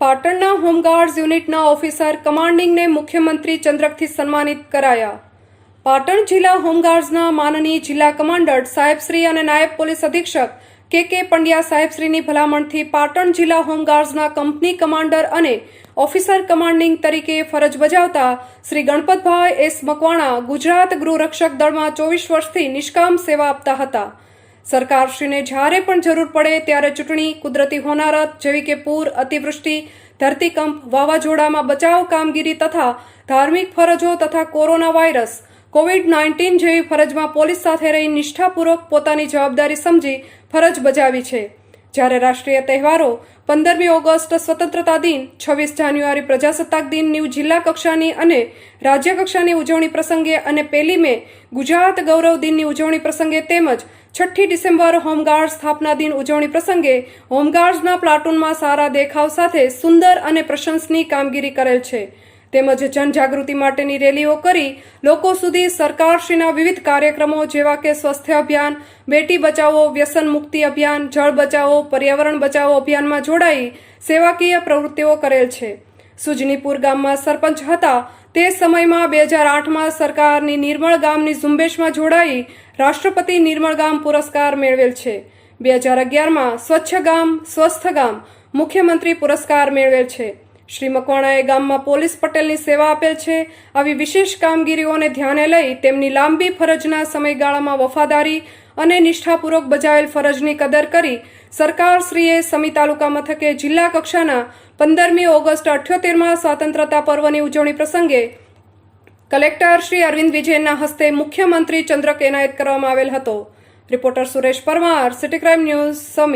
પાટણના હોમગાર્ડ્સ યુનિટના ઓફિસર કમાન્ડિંગને મુખ્યમંત્રી ચંદ્રકથી સન્માનિત કરાયા. પાટણ જિલ્લા હોમગાર્ડ્સના માનનીય જિલ્લા કમાન્ડર સાહેબશ્રી અને નાયબ પોલીસ અધિક્ષક કે કે પંડ્યા સાહેબશ્રીની ભલામણથી પાટણ જિલ્લા હોમગાર્ડ્સના કંપની કમાન્ડર અને ઓફિસર કમાન્ડિંગ તરીકે ફરજ બજાવતા શ્રી ગણપતભાઈ એસ મકવાણા ગુજરાત ગૃહરક્ષક દળમાં ચોવીસ વર્ષથી નિષ્કામ સેવા આપતા હતા. સરકારશ્રીને જ્યારે પણ જરૂર પડે ત્યારે ચૂંટણી કુદરતી હોનારત, જેવી કે પૂર, અતિવૃષ્ટિ, ધરતીકંપ, વાવાઝોડામાં બચાવ કામગીરી તથા ધાર્મિક ફરજો તથા કોરોના વાયરસ, કોવિડ નાઇન્ટીન જેવી ફરજમાં પોલીસ સાથે રહી નિષ્ઠાપૂર્વક પોતાની જવાબદારી સમજી ફરજ બજાવી છે. જ્યારે રાષ્ટ્રીય તહેવારો પંદરમી ઓગસ્ટ સ્વતંત્રતા દિન, છવ્વીસ જાન્યુઆરી પ્રજાસત્તાક દિનની જિલ્લા કક્ષાની અને રાજ્ય કક્ષાની ઉજવણી પ્રસંગે અને પહેલી મે ગુજરાત ગૌરવ દિનની ઉજવણી પ્રસંગે તેમજ છઠ્ઠી ડિસેમ્બર હોમગાર્ડ સ્થાપના દિન ઉજવણી પ્રસંગે હોમગાર્ડ્સના પ્લાટૂનમાં સારા દેખાવ સાથે સુંદર અને પ્રશંસનીય કામગીરી કરેલ છે. તેમજ જનજાગૃતિ માટેની રેલીઓ કરી લોકો સુધી સરકારશ્રીના વિવિધ કાર્યક્રમો જેવા કે સ્વાસ્થ્ય અભિયાન, બેટી બચાવો, વ્યસન મુક્તિ અભિયાન, જળ બચાવો, પર્યાવરણ બચાવો અભિયાનમાં જોડાઈ સેવાકીય પ્રવૃત્તિઓ કરેલ છે. સુજનીપુર ગામમાં સરપંચ હતા. તે સમયમાં બે હજાર આઠમાં સરકારની નિર્મળ ગામની ઝુંબેશમાં જોડાઈ રાષ્ટ્રપતિ નિર્મળ ગામ પુરસ્કાર મેળવેલ છે. બે હજાર અગિયારમાં સ્વચ્છ ગામ, સ્વસ્થ ગામ મુખ્યમંત્રી પુરસ્કાર મેળવેલ છે. શ્રી મકવાણાએ ગામમાં પોલીસ પટેલની સેવા આપેલ છે. આવી વિશેષ કામગીરીઓને ધ્યાને લઈ તેમની લાંબી ફરજના સમયગાળામાં વફાદારી અને નિષ્ઠાપૂર્વક બજાવેલ ફરજની કદર કરી સરકારશ્રીએ સમી તાલુકા મથકે જિલ્લા કક્ષાના પંદરમી ઓગસ્ટ અઠ્યોતેરમાં સ્વાતંત્રતા પર્વની ઉજવણી પ્રસંગે કલેક્ટર શ્રી અરવિંદ વિજયના હસ્તે મુખ્યમંત્રી ચંદ્રક એનાયત કરવામાં આવેલ હતો. Reporter Suresh Parmar, city crime news Sami.